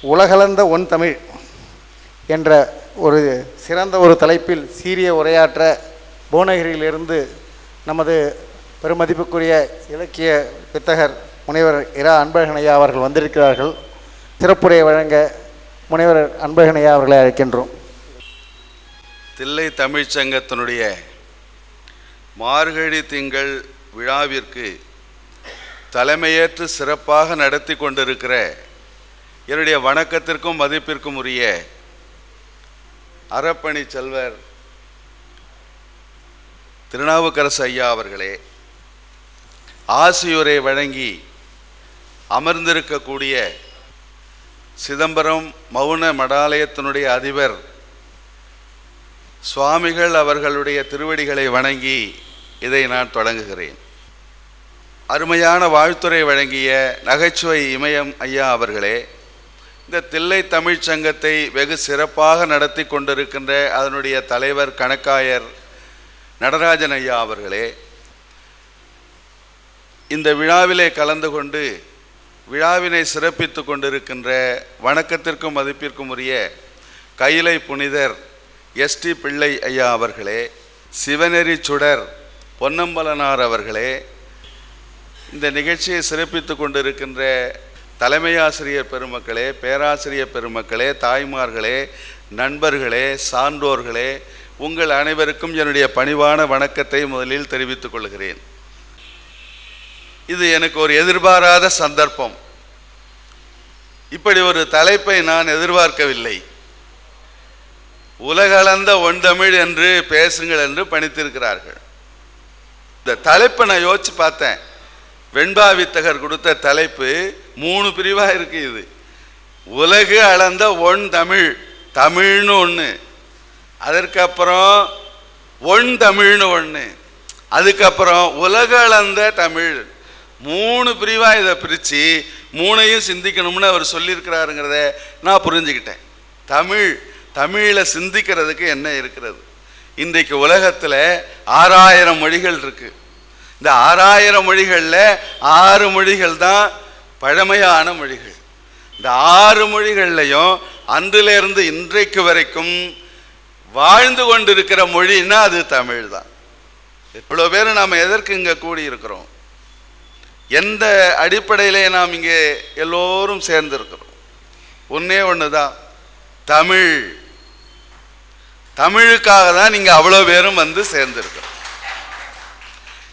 உலகளந்த one Tamil என்ற ஒரு சிறந்த ஒரு தலைப்பில் சீரிய உரையாற்ற புவனகிரியிலிருந்து நமது பெருமதிப்புக்குரிய இலக்கிய வித்தகர் முனைவர் இரா அன்பழகனையா அவர்கள் வந்திருக்கிறார்கள். சிறப்புரை வழங்க முனைவர் அன்பழகனையா அவர்களை அழைக்கின்றோம். தில்லை தமிழ்ச் சங்கத்தினுடைய மார்கழி திங்கள் விழாவிற்கு தலைமையேற்று சிறப்பாக நடத்தி கொண்டிருக்கிற என்னுடைய வணக்கத்திற்கும் மதிப்பிற்கும் உரிய அறப்பணி செல்வர் திருநாவுக்கரசு ஐயா அவர்களே ஆசியுரை வழங்கி அமர்ந்திருக்கக்கூடிய சிதம்பரம் மௌன மடாலயத்தினுடைய அதிபர் சுவாமிகள் அவர்களுடைய திருவடிகளை வணங்கி இதை நான் தொடங்குகிறேன். அருமையான வாழ்த்துறை வழங்கிய நகைச்சுவை இமயம் ஐயா அவர்களே இந்த தில்லை தமிழ்ச் சங்கத்தை வெகு சிறப்பாக நடத்தி கொண்டிருக்கின்ற அதனுடைய தலைவர் கணக்காயர் நடராஜன் ஐயா அவர்களே இந்த விழாவிலே கலந்து கொண்டு விழாவினை சிறப்பித்து கொண்டிருக்கின்ற வணக்கத்திற்கும் மதிப்பிற்கும் உரிய கைலை புனிதர் எஸ்டி பிள்ளை ஐயா அவர்களே சிவநெறி சுடர் பொன்னம்பலனார் அவர்களே இந்த நிகழ்ச்சியை சிறப்பித்து கொண்டிருக்கின்ற தலைமையாசிரியர் பெருமக்களே பேராசிரியர் பெருமக்களே தாய்மார்களே நண்பர்களே சான்றோர்களே உங்கள் அனைவருக்கும் என்னுடைய பணிவான வணக்கத்தை முதலில் தெரிவித்துக் கொள்கிறேன். இது எனக்கு ஒரு எதிர்பாராத சந்தர்ப்பம். இப்படி ஒரு தலைப்பை நான் எதிர்பார்க்கவில்லை. உலகளந்த தமிழ் என்று பேசுங்கள் என்று பணித்திருக்கிறார்கள். இந்த தலைப்பை நான் யோசிச்சு பார்த்தேன். வெண்பா வித்தகர் கொடுத்த தலைப்பு மூணு பிரிவாக இருக்கு இது. உலகு அளந்த ஒன் தமிழ் தமிழ்னு ஒன்று அதற்கப்புறம் ஒன் தமிழ்னு ஒன்று அதுக்கப்புறம் உலக அளந்த தமிழ். மூணு பிரிவாக இதை பிரித்து மூணையும் சிந்திக்கணும்னு அவர் சொல்லியிருக்கிறாருங்கிறத நான் புரிஞ்சுக்கிட்டேன். தமிழ் தமிழில் சிந்திக்கிறதுக்கு என்ன இருக்கிறது? இன்றைக்கு உலகத்தில் ஆறாயிரம் மொழிகள் இருக்குது இந்த ஆறாயிரம் மொழிகளில் ஆறு மொழிகள் தான் பழமையான மொழிகள். இந்த ஆறு மொழிகள்லையும் அன்றிலிருந்து இன்றைக்கு வரைக்கும் வாழ்ந்து கொண்டிருக்கிற மொழின்னா அது தமிழ் தான் இவ்வளோ பேர் நாம் எதற்கு இங்கே கூடியிருக்கிறோம்? எந்த அடிப்படையிலே நாம் இங்கே எல்லோரும் சேர்ந்திருக்கிறோம்? ஒன்றே ஒன்று தான் தமிழ். தமிழுக்காக தான் நீங்கள் அவ்வளோ பேரும் வந்து சேர்ந்திருக்கிறோம்.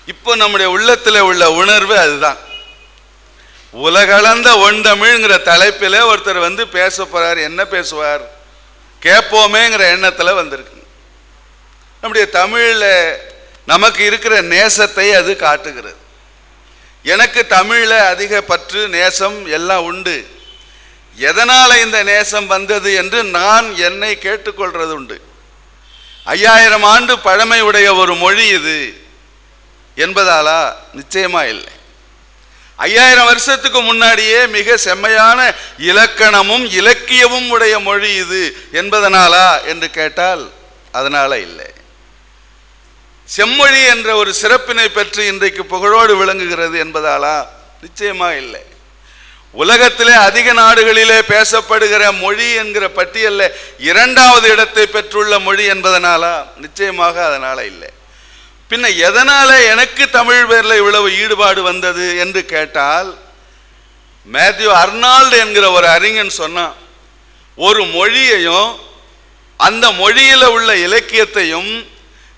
இப்போ நம்முடைய உள்ளத்தில் உள்ள உணர்வு அதுதான். உலகளந்த ஒண்டமிழ்ங்கிற தலைப்பில் ஒருத்தர் வந்து பேச போறார் என்ன பேசுவார்? கேட்போமேங்கிற எண்ணத்தில் வந்திருக்கு. நம்முடைய தமிழில் நமக்கு இருக்கிற நேசத்தை அது காட்டுகிறது. எனக்கு தமிழில் அதிக பற்று நேசம் எல்லாம் உண்டு. எதனால் இந்த நேசம் வந்தது என்று நான் என்னை கேட்டுக்கொள்வது உண்டு ஐயாயிரம் ஆண்டு பழமை உடைய ஒரு மொழி இது. என்பதாலா? நிச்சயமா இல்லை. ஐயாயிரம் வருஷத்துக்கு முன்னாடியே மிக செம்மையான இலக்கணமும் இலக்கியமும் உடைய மொழி இது என்பதனாலா என்று கேட்டால் அதனால இல்லை. செம்மொழி என்ற ஒரு சிறப்பினை பெற்று இன்றைக்கு புகழோடு விளங்குகிறது என்பதாலா? நிச்சயமா இல்லை. உலகத்திலே அதிக நாடுகளிலே பேசப்படுகிற மொழி என்கிற பட்டியலில் இரண்டாவது இடத்தை பெற்றுள்ள மொழி என்பதனாலா? நிச்சயமாக அதனால இல்லை. பின்ன எதனால் எனக்கு தமிழ் பேரில் இவ்வளவு ஈடுபாடு வந்தது என்று கேட்டால் மேத்யூ அர்னால்டு என்கிற ஒரு அறிஞன் சொன்னான் ஒரு மொழியையும் அந்த மொழியில் உள்ள இலக்கியத்தையும்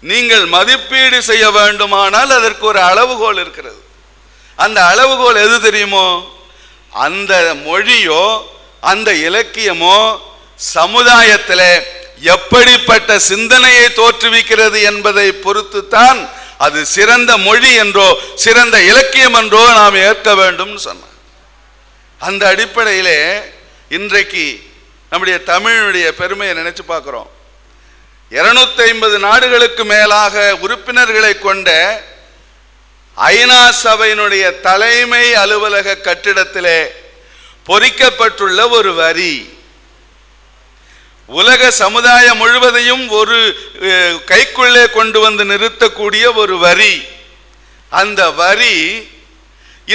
நீங்கள் மதிப்பீடு செய்ய வேண்டுமானால் அதற்கு ஒரு அளவுகோல் இருக்கிறது. அந்த அளவுகோல் எது தெரியுமோ? அந்த மொழியோ அந்த இலக்கியமோ சமுதாயத்தில் எப்படிப்பட்ட சிந்தனையை தோற்றுவிக்கிறது என்பதை பொறுத்துத்தான் அது சிறந்த மொழி என்றோ சிறந்த இலக்கியம் என்றோ நாம் ஏற்க வேண்டும் சொன்னார். அந்த அடிப்படையிலே இன்றைக்கு நம்முடைய தமிழுடைய பெருமையை நினைச்சு பார்க்கிறோம். இருநூத்தி ஐம்பது நாடுகளுக்கு மேலாக உறுப்பினர்களை கொண்ட ஐநா சபையினுடைய தலைமை அலுவலக கட்டிடத்திலே பொறிக்கப்பட்டுள்ள ஒரு வரி. உலக சமுதாயம் முழுவதையும் ஒரு கைக்குள்ளே கொண்டு வந்து நிறுத்தக்கூடிய ஒரு வரி. அந்த வரி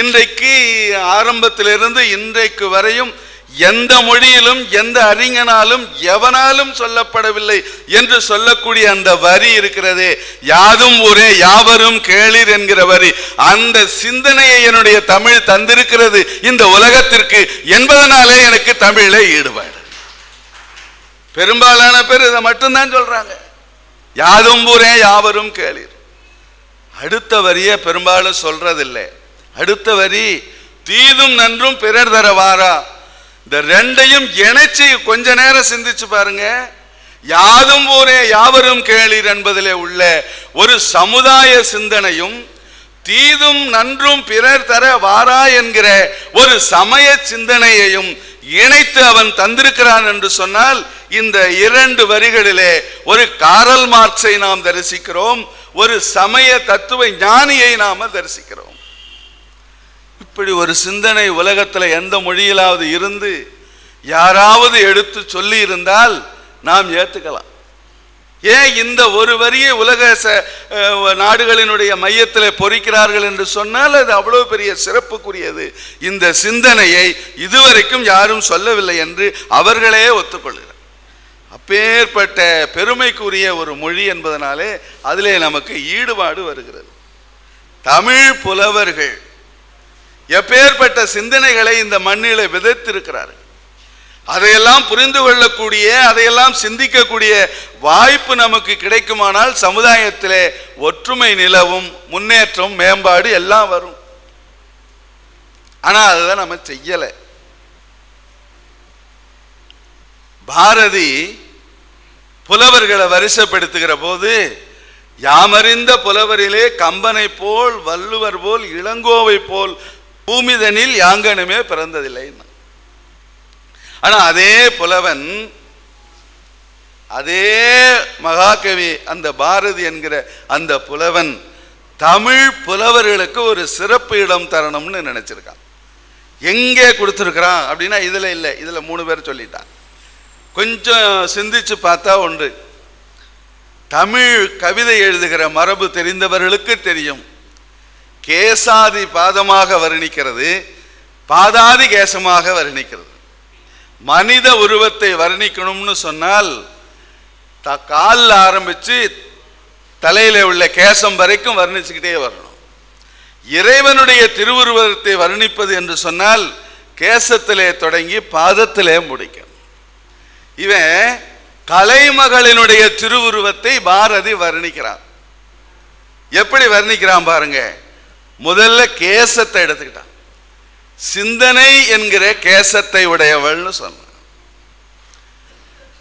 இன்றைக்கு ஆரம்பத்திலிருந்து இன்றைக்கு வரையும் எந்த மொழியிலும் எந்த அறிஞனாலும் எவனாலும் சொல்லப்படவில்லை என்று சொல்லக்கூடிய அந்த வரி இருக்கிறதே. யாதும் ஊரே யாவரும் கேளிர் என்கிற வரி. அந்த சிந்தனையை என்னுடைய தமிழ் தந்திருக்கிறது இந்த உலகத்திற்கு என்பதனாலே எனக்கு தமிழை ஈடுபாடு. பெரும்பாலான பேர் இதை மட்டும்தான் சொல்றாங்க. யாதும் ஊரே யாவரும் கேளிர். அடுத்த வரியை பெரும்பாலும் சொல்றதில்லை. அடுத்த வரி தீதும் நன்றும் பிறர் தர வாரா இந்த ரெண்டையும் இணைச்சி கொஞ்ச நேரம் சிந்திச்சு பாருங்க. யாதும் ஊரே யாவரும் கேளீர் என்பதிலே உள்ள ஒரு சமுதாய சிந்தனையும் தீதும் நன்றும் பிறர் தர வாரா என்கிற ஒரு சமய சிந்தனையையும் இணைத்து அவன் தந்திருக்கிறான் என்று சொன்னால் இந்த இரண்டு வரிகளிலே ஒரு காரல் மார்க்ஸை நாம் தரிசிக்கிறோம் ஒரு சமய தத்துவ ஞானியை நாம தரிசிக்கிறோம். இப்படி ஒரு சிந்தனை உலகத்தில் எந்த மொழியிலாவது இருந்து யாராவது எடுத்து சொல்லி இருந்தால் நாம் ஏற்றுக்கலாம் ஏன் இந்த ஒரு வரியை உலக ச- நாடுகளினுடைய மையத்தில் பொறிக்கிறார்கள் என்று சொன்னால் அது அவ்வளவு பெரிய சிறப்புக்குரியது. இந்த சிந்தனையை இதுவரைக்கும் யாரும் சொல்லவில்லை என்று அவர்களே ஒத்துக்கொள்கிறார். அப்பேற்பட்ட பெருமைக்குரிய ஒரு மொழி என்பதனாலே அதிலே நமக்கு ஈடுபாடு வருகிறது. தமிழ் புலவர்கள் எப்பேற்பட்ட சிந்தனைகளை இந்த மண்ணில் விதைத்திருக்கிறார்கள். அதையெல்லாம் புரிந்து கொள்ளக்கூடிய அதையெல்லாம் சிந்திக்கக்கூடிய வாய்ப்பு நமக்கு கிடைக்குமானால் சமுதாயத்திலே ஒற்றுமை நிலவும் முன்னேற்றம் மேம்பாடு எல்லாம் வரும். ஆனால் அதுதான் நம்ம செய்யலை. பாரதி புலவர்களை வரிசைப்படுத்துகிற போது யாமறிந்த புலவரிலே கம்பனை போல் வள்ளுவர் போல் இளங்கோவை போல் பூமிதனில் யாங்கனுமே பிறந்ததில்லை ஆனா அதே புலவன் அதே மகாகவி அந்த பாரதி என்கிற அந்த புலவன் தமிழ் புலவர்களுக்கு ஒரு சிறப்பு இடம் தரணும்னு நினைச்சிருக்கான். எங்கே கொடுத்துருக்கிறான் அப்படின்னா இதுல இல்லை இதுல மூணு பேர் சொல்லிட்டான் கொஞ்சம் சிந்திச்சு பார்த்தா ஒன்று. தமிழ் கவிதை எழுதுகிற மரபு தெரிந்தவர்களுக்கு தெரியும். கேசாதி பாதமாக வர்ணிக்கிறது பாதாதி கேசமாக வர்ணிக்கிறது. மனித உருவத்தை வர்ணிக்கணும்னு சொன்னால் த காலில் ஆரம்பிச்சு தலையில் உள்ள கேசம் வரைக்கும் வர்ணிச்சுக்கிட்டே வரணும். இறைவனுடைய திருவுருவத்தை வர்ணிப்பது என்று சொன்னால் கேசத்திலே தொடங்கி பாதத்திலே முடிக்கும் இவன் கலைமகளினுடைய திருவுருவத்தை பாரதி வர்ணிக்கிறான். எப்படி வர்ணிக்கிறான் பாருங்க. முதல்ல கேசத்தை எடுத்துக்கிட்டான். சிந்தனை என்கிற கேசத்தை உடையவள்னு சொன்னான்.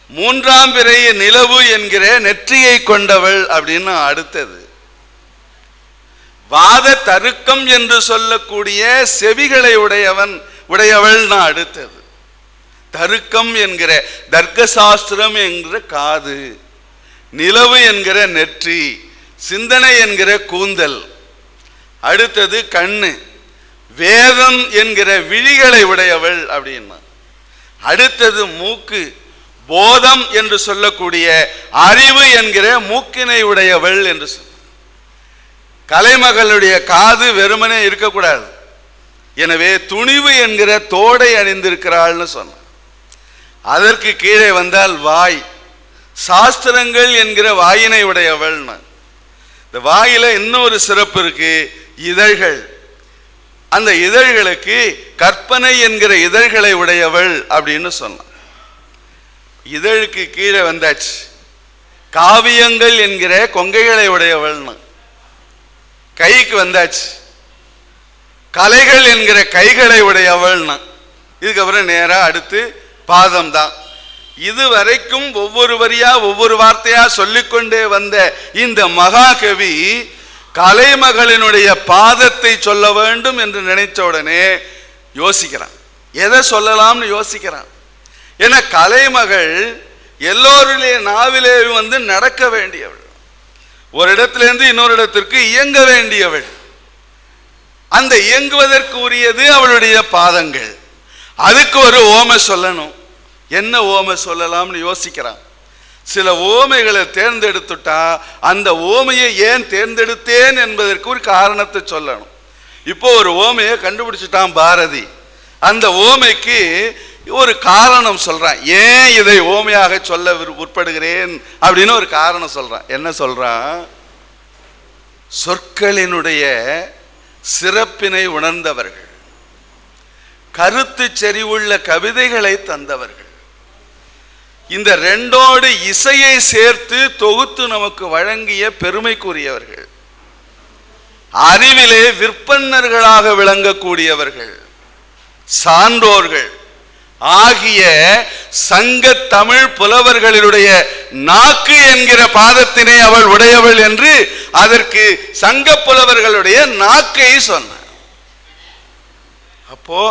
மூன்றாம் பிறைய நிலவு என்கிற நெற்றியை கொண்டவள் அப்படின்னு அடுத்தது. வாத தருக்கம் என்று சொல்லக்கூடிய செவிகளை உடையவன் உடையவள் நான் அடுத்தது. தருக்கம் என்கிற தர்க்க சாஸ்திரம் என்கிற காது. நிலவு என்கிற நெற்றி. சிந்தனை என்கிற கூந்தல். அடுத்தது கண்ணு. வேதம் என்கிற விழிகளை உடையவள் அப்படின்னா. அடுத்தது மூக்கு. போதம் என்று சொல்லக்கூடிய அறிவு என்கிற மூக்கினை உடையவள் என்று சொல். கலைமகளுடைய காது வெறுமனே இருக்கக்கூடாது. எனவே துணிவு என்கிற தோடை அணிந்திருக்கிறாள்னு சொன்ன. அதற்கு கீழே வந்தால் வாய். சாஸ்திரங்கள் என்கிற வாயினை உடையவள் இந்த வாயில இன்னொரு சிறப்பு இருக்கு இதழ்கள். அந்த இதழ்களுக்கு கற்பனை என்கிற இதழ்களை உடையவள் அப்படின்னு சொன்னான். இதழுக்கு கீழே வந்தாச்சு. காவியங்கள் என்கிற கொங்கைகளை உடையவள்னு. கைக்கு வந்தாச்சு. கலைகள் என்கிற கைகளை உடையவள்னு. இதுக்கப்புறம் நேரா அடுத்து பாதம் தான். இதுவரைக்கும் ஒவ்வொரு வரியா ஒவ்வொரு வார்த்தையா சொல்லிக்கொண்டே வந்த இந்த மகாகவி கலைமகளினுடைய பாதத்தை சொல்ல வேண்டும் என்று நினைச்ச உடனே யோசிக்கிறான். எதை சொல்லலாம்னு யோசிக்கிறான். ஏன்னா கலைமகள் எல்லோருடைய நாவிலே வந்து நடக்க வேண்டியவள். ஒரு இடத்திலிருந்து இன்னொரு இடத்திற்கு இயங்க வேண்டியவள். அந்த இயங்குவதற்கு உரியது அவளுடைய பாதங்கள். அதுக்கு ஒரு ஓமை சொல்லணும். என்ன ஓமை சொல்லலாம்னு யோசிக்கிறான். சில ஓமைகளை தேர்ந்தெடுத்துட்டா அந்த ஓமையை ஏன் தேர்ந்தெடுத்தேன் என்பதற்கு ஒரு காரணத்தை சொல்லணும். இப்போ ஒரு ஓமையை கண்டுபிடிச்சிட்டான் பாரதி. அந்த ஓமைக்கு ஒரு காரணம் சொல்றான். ஏன் இதை ஓமையாக சொல்ல விரு- அப்படின்னு ஒரு காரணம் சொல்றான். என்ன சொல்றான்? சொற்களினுடைய சிறப்பினை உணர்ந்தவர்கள் கருத்து செறிவுள்ள கவிதைகளை தந்தவர்கள் இந்த ரெண்டோடு இசையை சேர்த்து தொகுத்து நமக்கு வழங்கிய பெருமைக்குரியவர்கள். அறிவிலே விற்பன்னர்களாக விளங்கக்கூடியவர்கள். சான்றோர்கள். ஆகிய சங்க தமிழ் புலவர்களினுடைய நாக்கு என்கிற பாதத்தினை அவள் உடையவள் என்று அதற்கு சங்க புலவர்களுடைய நாக்கை சொன்னார். அப்போ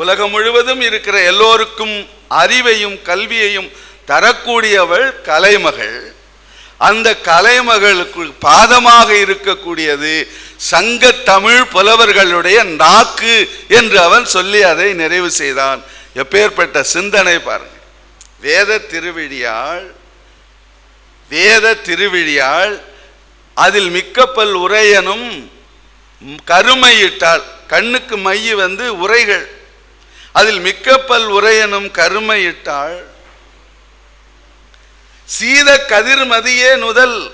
உலகம் முழுவதும் இருக்கிற எல்லோருக்கும் அறிவையும் கல்வியையும் தரக்கூடியவள் கலைமகள். அந்த கலைமகளுக்கு பாதமாக இருக்கக்கூடியது சங்க தமிழ் புலவர்களுடைய நாக்கு என்று அவன் சொல்லி அதை நிறைவு செய்தான். எப்பேற்பட்ட சிந்தனை பாருங்க. வேத திருவிழியாள் வேத திருவிழியாள் அதில் மிக்கப்பல் உரையனும் கருமையிட்டாள். கண்ணுக்கு மைய வந்து உரைகள். அதில் மிக்கப்பல் உரையனும் கருமையிட்டாள் சீத கதிர்மதியே நுதல்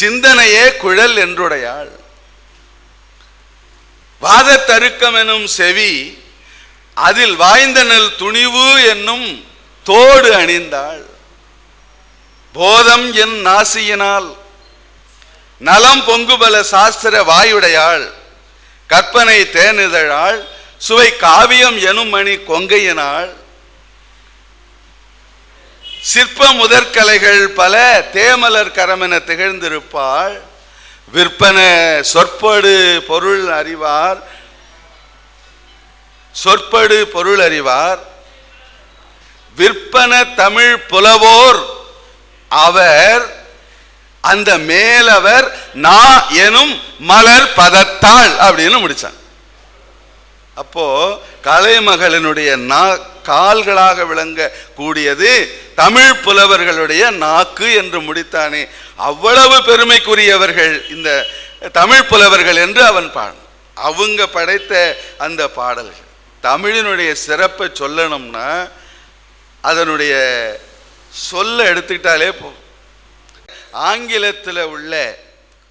சிந்தனையே குழல் என்றுடையாள். வாதத்தருக்கம் எனும் செவி அதில் வாய்ந்தனல் துணிவு என்னும் தோடு அணிந்தாள். போதம் என் நாசியினால் நலம் பொங்குபல சாஸ்திர வாயுடையாள். கற்பனை தேனிதழாள் சுவை காவியம் எனும் மணி கொங்கையினால் சிற்ப முதற்கலைகள் பல தேமலர் கரமென திகழ்ந்திருப்பாள். விற்பன சொற்படு பொருள் அறிவார். சொற்படு பொருள் அறிவார். விற்பன தமிழ் புலவோர் அவர் அந்த மேலவர் நா எனும் மலர் பதத்தாள் அப்படின்னு முடிச்சான். அப்போ கலைமகளினுடைய நா கால்களாக விளங்க கூடியது தமிழ் புலவர்களுடைய நாக்கு என்று முடித்தானே. அவ்வளவு பெருமைக்குரியவர்கள் இந்த தமிழ் புலவர்கள் என்று அவன் பாடும் அவங்க படைத்த அந்த பாடல்கள். தமிழினுடைய சிறப்பை சொல்லணும்னா அதனுடைய சொல்ல எடுத்துக்கிட்டாலே போதும். ஆங்கிலத்தில் உள்ள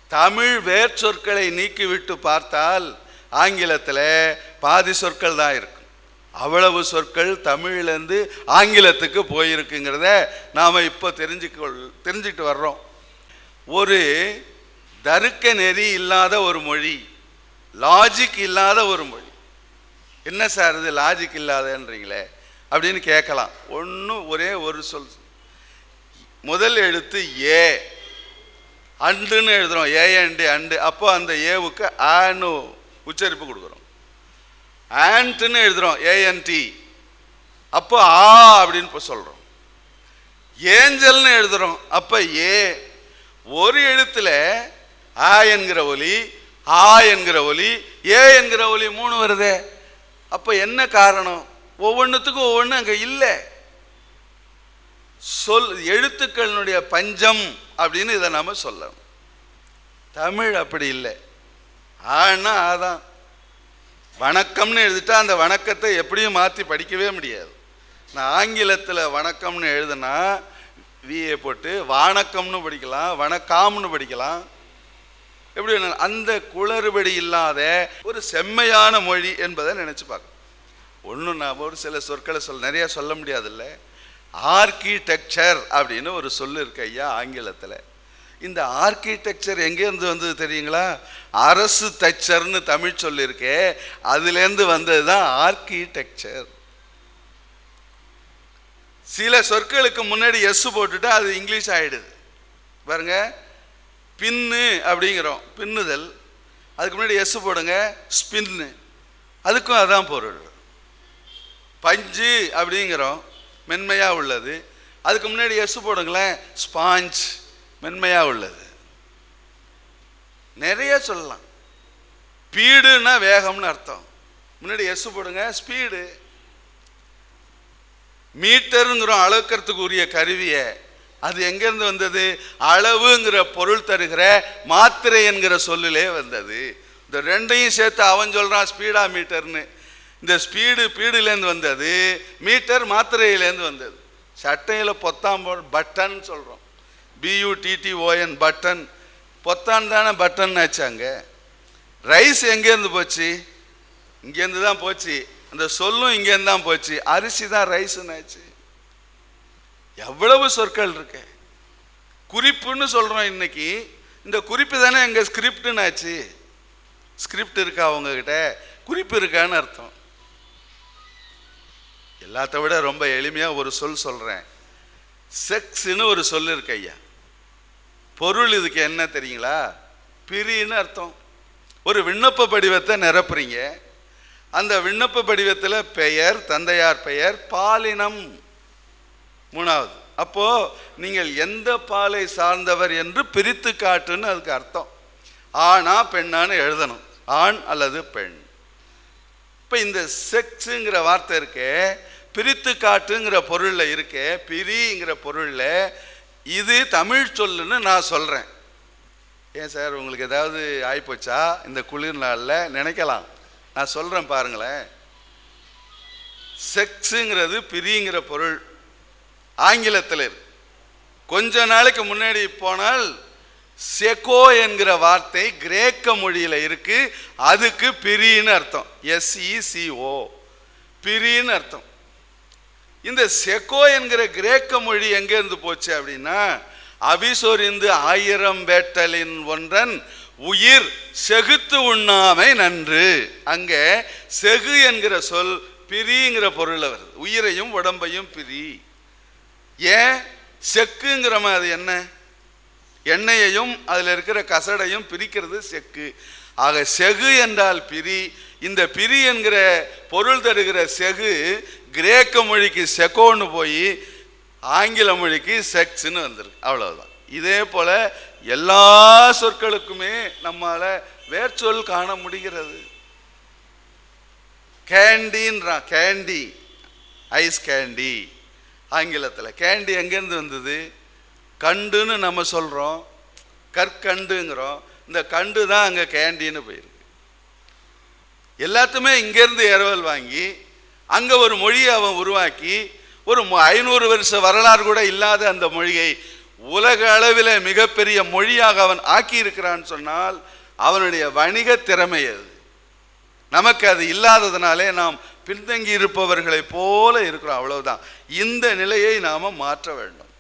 தமிழ் வேர்ச்சொற்களை நீக்கிவிட்டு பார்த்தால் ஆங்கிலத்தில் பாதி சொற்கள் தான் இருக்கும் அவ்வளவு சொற்கள் தமிழ்லேருந்து ஆங்கிலத்துக்கு போயிருக்குங்கிறத நாம் இப்போ தெரிஞ்சுக்கொள் தெரிஞ்சுக்கிட்டு வர்றோம். ஒரு தருக்க நெறி இல்லாத ஒரு மொழி லாஜிக் இல்லாத ஒரு மொழி. என்ன சார் இது லாஜிக் இல்லாதன்றீங்களே? அப்படின்னு கேட்கலாம். ஒன்றும் ஒரே ஒரு சொல். முதல் எழுத்து ஏ. அண்டுன்னு எழுதுகிறோம் ஏ அண்டு அண்டு. அப்போ அந்த ஏவுக்கு ஆனு உச்சரிப்பு கொடுக்குறோம். ஆண்ட்னு எழுதுறோம் ஏஎன்டி அப்போ ஆ அப்படின்னு இப்போ சொல்கிறோம் ஏஞ்சல்னு எழுதுறோம் அப்போ ஏ. ஒரு எழுத்துல ஆ என்கிற ஒலி ஆ என்கிற ஒலி ஏ என்கிற ஒலி மூணு வருதே. அப்போ என்ன காரணம்? ஒவ்வொன்றுத்துக்கும் ஒவ்வொன்றும் அங்கே இல்லை. சொல் எழுத்துக்களினுடைய பஞ்சம் அப்படின்னு இதை நாம சொல்லணும். தமிழ் அப்படி இல்லை. ஆனா ஆதான் வணக்கம்னு எழுதிட்டா அந்த வணக்கத்தை எப்படியும் மாற்றி படிக்கவே முடியாது. நான் ஆங்கிலத்தில் வணக்கம்னு எழுதுனா விஏ போட்டு வணக்கம்னு படிக்கலாம் வணக்காம்னு படிக்கலாம். எப்படி அந்த குளறுபடி இல்லாத ஒரு செம்மையான மொழி என்பதை நினச்சி பார்க்கணும். ஒன்றும் நான் ஒரு சில சொற்களை சொல் நிறையா சொல்ல முடியாதுல்ல. ஆர்கிடெக்சர் அப்படின்னு ஒரு சொல் இருக்கு ஐயா ஆங்கிலத்தில். இந்த ஆர்கிடெக்சர் எங்கேருந்து வந்தது தெரியுங்களா? அரசு தச்சர்னு தமிழ் சொல்லியிருக்கே அதுலேருந்து வந்தது தான் ஆர்கிடெக்சர் சில சொற்களுக்கு முன்னாடி எஸ் போட்டுட்டா அது இங்கிலீஷ் ஆகிடுது பாருங்க பின்னு அப்படிங்கிறோம் பின்னுதல். அதுக்கு முன்னாடி எஸ் போடுங்க ஸ்பின்னு அதுக்கும் அதான் பொருள். பஞ்சு அப்படிங்கிறோம் மென்மையாக உள்ளது. அதுக்கு முன்னாடி எஸ் போடுங்களேன் ஸ்பாஞ்ச் மென்மையாக உள்ளது. நிறைய சொல்லலாம். ஸ்பீடுன்னா வேகம்னு அர்த்தம். முன்னாடி எஸ் போடுங்க ஸ்பீடு. மீட்டருங்கிறோம் அளக்கிறதுக்கு உரிய கருவியை அது எங்கேருந்து வந்தது? அளவுங்கிற பொருள் தருகிற மாத்திரை என்கிற சொல்லிலே வந்தது. இந்த ரெண்டையும் சேர்த்து அவன் சொல்கிறான் ஸ்பீடா மீட்டர்னு. இந்த ஸ்பீடு பீடுலேருந்து வந்தது மீட்டர் மாத்திரையிலேருந்து வந்தது. சட்டையில் பொத்தாம்போ பட்டன் சொல்கிறோம் பியூடிடிஓஎன் பட்டன் பொத்தான் தானே பட்டன் ஆச்சாங்க ரைஸ் எங்கேருந்து போச்சு? இங்கேருந்து தான் போச்சு. அந்த சொல்லும் இங்கேருந்து தான் போச்சு. அரிசி தான் ரைஸ்ன்னு ஆச்சு எவ்வளவு சொற்கள் இருக்கு. குறிப்புன்னு சொல்கிறோம் இன்னைக்கு. இந்த குறிப்பு தானே எங்கள் ஸ்கிரிப்டுன்னு ஆச்சு ஸ்கிரிப்ட் இருக்கா அவங்கக்கிட்ட குறிப்பு இருக்கான்னு அர்த்தம். எல்லாத்த விட ரொம்ப எளிமையாக ஒரு சொல் சொல்கிறேன் செக்ஸ்னு ஒரு சொல் இருக்கு ஐயா. பொருள் இதுக்கு என்ன தெரியுங்களா? பிரின்னு அர்த்தம். ஒரு விண்ணப்ப படிவத்தை நிரப்புறீங்க. அந்த விண்ணப்ப படிவத்தில் பெயர் தந்தையார் பெயர் பாலினம். மூணாவது. அப்போ நீங்கள் எந்த பாலை சார்ந்தவர் என்று பிரித்து காட்டுன்னு அதுக்கு அர்த்தம். ஆணா பெண்ணான்னு எழுதணும். ஆண் அல்லது பெண். இப்போ இந்த செக்ஸுங்கிற வார்த்தை இருக்கே பிரித்து காட்டுங்கிற பொருளில் இருக்கே பிரிங்கிற பொருளில் இது தமிழ் சொல்லுன்னு நான் சொல்கிறேன் ஏன் சார் உங்களுக்கு ஏதாவது ஆயிப்போச்சா? இந்த குளிர் நாளில்? நினைக்கலாம். நான் சொல்கிறேன் பாருங்களேன். செக்ஸுங்கிறது பிரிங்கிற பொருள். ஆங்கிலத்தில். கொஞ்ச நாளைக்கு முன்னாடி போனால் செகோ என்கிற வார்த்தை கிரேக்க மொழியில் இருக்குது அதுக்கு பிரின்னு அர்த்தம். எஸ்இசிஓ பிரின்னு அர்த்தம். இந்த செக்கோ என்கிற கிரேக்க மொழி எங்கேருந்து போச்சு அப்படின்னா அவிசொறிந்து ஆயிரம் வேட்டலின் ஒன்றன் உயிர் செகுத்து உண்ணாமை நன்று. அங்கே செகு என்கிற சொல் பிரிங்கிற பொருள் வருது. உயிரையும் உடம்பையும் பிரி. ஏன்? செக்குங்கிற அது என்ன? எண்ணெயையும் அதில் இருக்கிற கசடையும் பிரிக்கிறது செக்கு. ஆக செகு என்றால் பிரி. இந்த பிரி என்கிற பொருள் தருகிற செகு கிரேக்க மொழிக்கு செகோன்னு போய் ஆங்கில மொழிக்கு செக்ஸ்ன்னு வந்திருக்கு. அவ்வளவுதான். இதே போல எல்லா சொற்களுக்குமே நம்மால வேர்ச்சொல் காண முடிகிறது. கேண்டின்றான் கேண்டி. Ice candy. ஆங்கிலத்தில் கேண்டி எங்கேருந்து வந்தது? கண்டுன்னு நம்ம சொல்கிறோம் கற்கண்டுங்கிறோம். இந்த கண்டு தான் அங்கே கேண்டின்னு போயிருக்கு. எல்லாத்துமே இங்கேருந்து இரவல் வாங்கி அங்கே ஒரு மொழியை அவன் உருவாக்கி ஒரு ஐநூறு வருஷ வரலாறு கூட இல்லாத அந்த மொழியை உலக அளவில் மிகப்பெரிய மொழியாக அவன் ஆக்கி இருக்கிறான்னு சொன்னால் அவனுடைய வணிக திறமை அது. நமக்கு அது இல்லாததுனாலே நாம் பின்தங்கி இருப்பவர்களைப் போல இருக்கிறோம் அவ்வளவுதான். இந்த நிலையை நாம் மாற்ற வேண்டும்.